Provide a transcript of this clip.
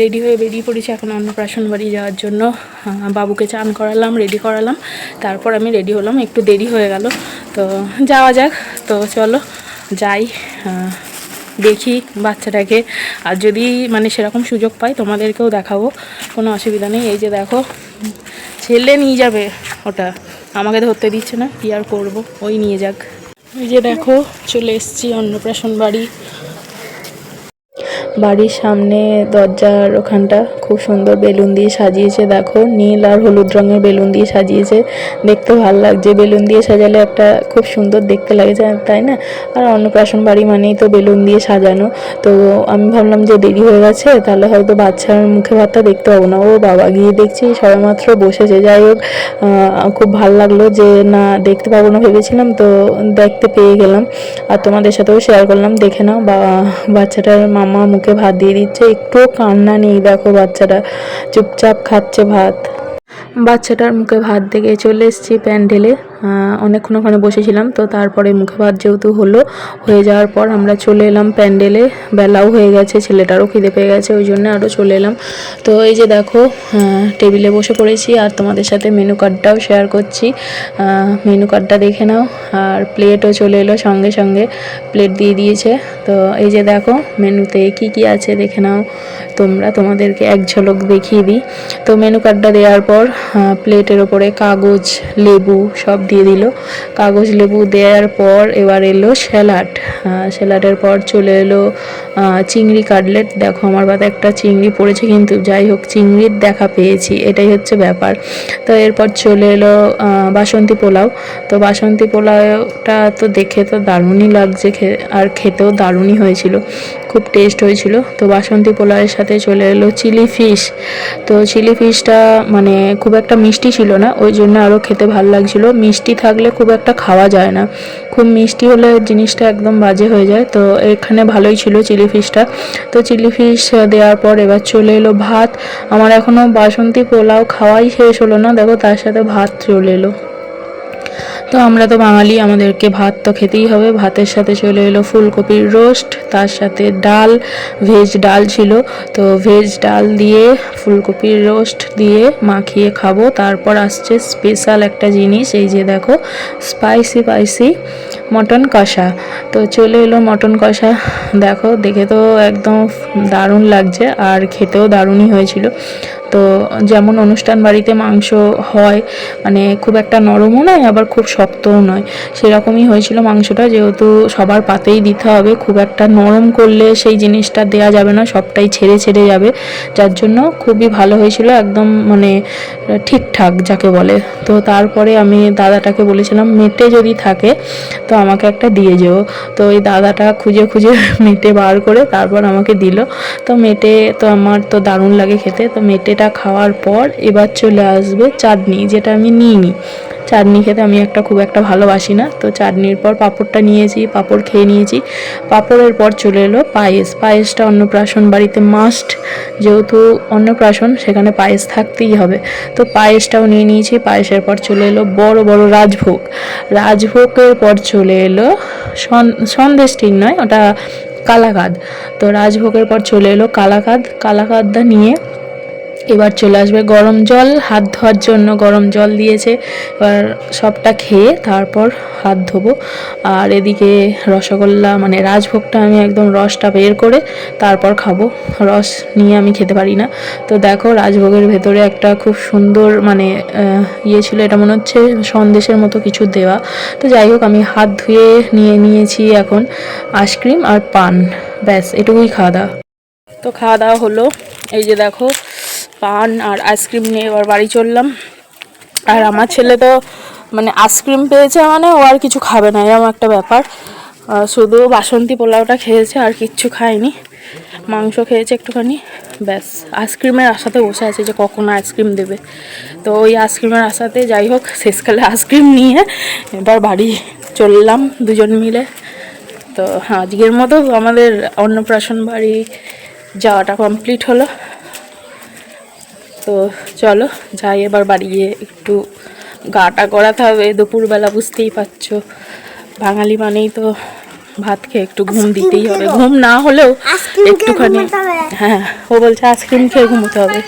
Ready হয়ে বেরিয়ে পড়েছি এখন অন্নপ্রাশন বাড়ি যাওয়ার জন্য। বাবুকে চান করালাম, রেডি করালাম। তারপর আমি রেডি হলাম, একটু দেরি হয়ে গেল। তো যাওয়া যাক, তো চলো যাই দেখি বাচ্চাটাকে। আর যদি মানে সেরকম সুযোগ পাই, তোমাদেরকেও দেখাবো, কোনো অসুবিধা নেই। এই যে দেখো, ছেলে নিয়ে যাবে ওটা। আমাকে ধরতে দিচ্ছে না, কি আর করব? ওই নিয়ে যাক। এই যে দেখো, চলে এসেছি অন্নপ্রাশন বাড়ি। বাড়ির সামনে দরজার ওখানটা খুব সুন্দর বেলুন দিয়ে সাজিয়েছে দেখো। নীল আর হলুদ রঙের বেলুন দিয়ে সাজিয়েছে। দেখতে ভালো লাগছে। বেলুন দিয়ে সাজালে একটা খুব সুন্দর দেখতে লাগে যায়, তাই না? আর অন্নপ্রাশন বাড়ি মানেই তো বেলুন দিয়ে সাজানো। তো আমি ভাবলাম যে দেরি হয়ে গেছে তাহলে হয়তো বাচ্চার মুখে ভাতটা দেখতে পাবো না। ও বাবা গিয়ে দেখছি সবেমাত্র বসেছে। যাই হোক খুব ভালো লাগল যে না দেখতে পাবো না ভেবেছিলাম তো দেখতে পেয়ে গেলাম। আর তোমাদের সাথেও শেয়ার করলাম। দেখে নাও বা বাচ্চাটার মামা মুখে ভাত দিয়ে দিচ্ছে। একটুও কান্না নেই। দেখো বাচ্চাটা চুপচাপ খাচ্ছে ভাত। বাচ্চাটার মুখে ভাত দেখে চলে এসছি প্যান্ডেলে। অনেকক্ষণ ওখানে বসেছিলাম, তো তারপরে মুখে ভাত যেহেতু হলো, হয়ে যাওয়ার পর আমরা চলে এলাম প্যান্ডেলে। বেলাও হয়ে গেছে, ছেলেটারও খিদে পেয়ে গেছে, ওই জন্য আরও চলে এলাম। তো এই যে দেখো টেবিলে বসে পড়েছি, আর তোমাদের সাথে মেনু কার্ডটাও শেয়ার করছি। মেনু কার্ডটা দেখে নাও, আর প্লেটও চলে এলো সঙ্গে সঙ্গে প্লেট দিয়ে দিয়েছে। তো এই যে দেখো মেনুতে কি কি আছে দেখে নাও, তোমরা তোমাদেরকে এক ঝলক দেখিয়ে দিই। তো মেনু কার্ডটা দেওয়ার পর প্লেটের ওপরে কাগজ, লেবু সব দিয়ে দিল। কাগজ লেবু দেওয়ার পর এবার এলো স্যালাড। স্যালাডের পর চলে এলো চিংড়ি কাটলেট। দেখো আমার বাদে একটা চিংড়ি পড়েছে কিন্তু যাই হোক, চিংড়ির দেখা পেয়েছি। এটাই হচ্ছে ব্যাপার। তো এরপর চলে এলো বাসন্তী পোলাও। তো বাসন্তী পোলাওটা তো দেখে তো দারুণই লাগছে আর খেতেও দারুণই হয়েছিল। খুব টেস্ট হয়েছিল। তো বাসন্তী পোলাওয়ের সাথে চলে এলো চিলি ফিশ। তো চিলি ফিশটা মানে খুব একটা মিষ্টি ছিল না, ওই জন্য আরও খেতে ভালো লাগছিল। মিষ্টি থাকলে খুব একটা খাওয়া যায় না। খুব মিষ্টি হলে জিনিসটা একদম বাজে হয়ে যায়। তো এখানে ভালোই ছিল চিলি ফিশটা। তো চিলি ফিশ দেওয়ার পর এবার চলে এলো ভাত। আমার এখনও বাসন্তী পোলাও খাওয়াই শেষ হলো না। দেখো তার সাথে ভাত চলে এলো। তো আমরা তো বাঙালি, আমাদেরকে ভাত তো খেতেই হবে। ভাতের সাথে চলে এলো ফুলকপির রোস্ট তার সাথে ডাল ভেজ ডাল ছিল। তো ভেজ ডাল দিয়ে, ফুলকপির রোস্ট দিয়ে মাখিয়ে খাব। তারপর আসছে স্পেশাল একটা জিনিস, এই যে দেখো স্পাইসি স্পাইসি মটন কষা। তো চলে এলো মটন কষা। দেখো, দেখে তো একদম দারুণ লাগছে, আর খেতেও দারুণই হয়েছিল। তো যেমন অনুষ্ঠান বাড়িতে মাংস হয় মানে খুব একটা নরমও নয়, আবার খুব শক্তও নয়। সেরকমই হয়েছিল মাংসটা, যেহেতু সবার পাতেই দিতে হবে, খুব একটা নরম করলে সেই জিনিসটা দেয়া যাবে না, সবটাই ছেড়ে ছেড়ে যাবে। যার জন্য খুবই ভালো হয়েছিল, একদম মানে ঠিকঠাক যাকে বলে। তো তারপরে আমি দাদাটাকে বলেছিলাম, মেটে যদি থাকে, তো আমাকে একটা দিয়ে যেও। তো ওই দাদাটা খুঁজে খুঁজে মেটে বার করে তারপর আমাকে দিল। তো মেটে তো আমার তো দারুণ লাগে খেতে, তো মেটেটা খাওয়ার পর এবার চলে আসবে চাটনি, যেটা আমি নিই নিইনি। চাটনি খেতে আমি একটা খুব একটা ভালোবাসি না, তো চাটনির পর পাঁপড়টা নিয়েছি, পাঁপড় খেয়ে নিয়েছি। পাঁপড়ের পর চলে এলো পায়েস। পায়েসটা অন্নপ্রাশন বাড়িতে মাস্ট যেহেতু অন্নপ্রাশন, সেখানে পায়েস থাকতেই হবে। তো পায়েসটাও নিয়ে নিয়েছি, পায়েসের পর চলে এলো বড় বড় রাজভোগ। রাজভোগের পর চলে এলো সন- সন্দেশ ঠিক নয়, ওটা কালাকাদ। তো রাজভোগের পর চলে এলো কালাকাদ। কালাকাদটা নিয়ে এবার চলে আসবে গরম জল। হাত ধোয়ার জন্য গরম জল দিয়েছে। এবার সবটা খেয়ে তারপর হাত ধোবো। আর এদিকে রসগোল্লা মানে রাজভোগটা আমি একদম রসটা বের করে তারপর খাব। রস নিয়ে আমি খেতে পারি না। তো দেখো রাজভোগের ভেতরে একটা খুব সুন্দর মানে ইয়ে ছিল। এটা মনে হচ্ছে সন্দেশের মতো কিছু দেওয়া। তো যাই হোক, আমি হাত ধুয়ে নিয়ে নিয়েছি এখন আইসক্রিম আর পান। ব্যাস, এটুকুই খাওয়া দাওয়া। তো খাওয়া দাওয়া হলো। এই যে দেখো পান আর আইসক্রিম নিয়ে এবার বাড়ি চললাম। আর আমার ছেলে তো মানে আইসক্রিম পেয়েছে মানে ও আর কিছু খাবে না, এরকম একটা ব্যাপার। শুধু বাসন্তী পোলাওটা খেয়েছে, আর কিচ্ছু খায়নি। মাংস খেয়েছে একটুখানি, ব্যাস। আইসক্রিমের আশাতে বসে আছে যে কখন আইসক্রিম দেবে। তো ওই আইসক্রিমের আশাতে যাই হোক, শেষকালে আইসক্রিম নিয়ে এবার বাড়ি চললাম দুজন মিলে। তো হ্যাঁ আজকের মতো আমাদের অন্নপ্রাশন বাড়ি যাওয়াটা কমপ্লিট হলো। তো চলো যাই এবার বাড়ি গিয়ে একটু গাটা করাতে হবে। দুপুরবেলা বুঝতেই পারছ। বাঙালি মানেই তো ভাত খেয়ে একটু ঘুম দিতেই হবে। ঘুম। না হলেও একটুখানি হ্যাঁ ও বলছে আইসক্রিম খেয়ে ঘুমোতে হবে।